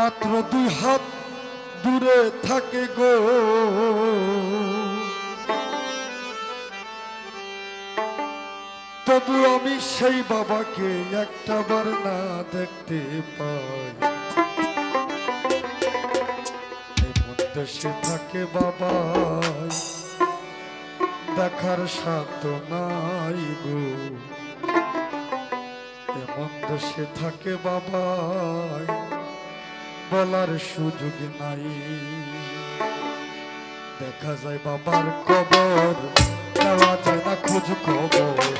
মাত্র দুই হাত দূরে থাকে গো। তবু আমি সেই বাবাকে একটা বার না দেখতে পাই। সে থাকে বাবা দেখার সাত নাই গো। এমন দেশে থাকে বাবা বলার সুযোগ নাই। দেখা যায় বাবার কবর যায় না খোঁজ খবর।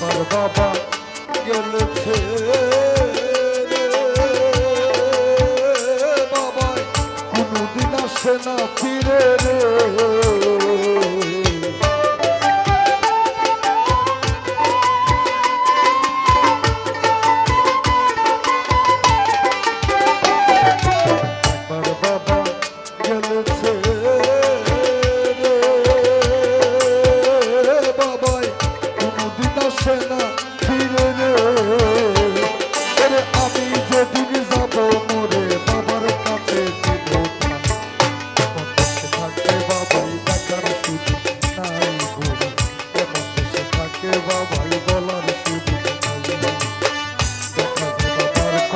Baba gölüte কোনদিন আসে না ফিরে রে।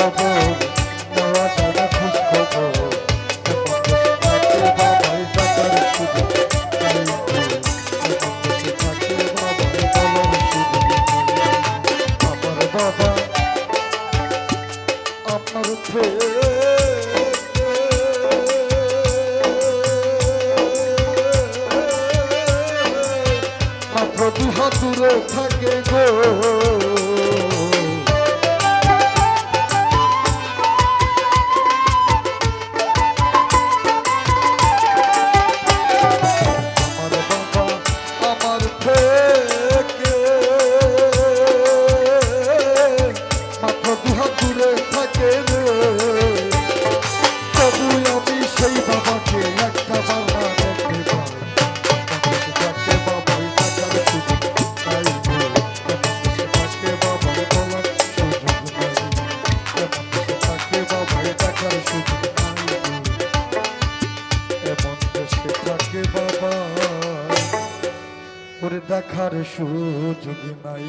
মাত্র দু দূরে থাকে গো। দেখার সুযোগ নাই।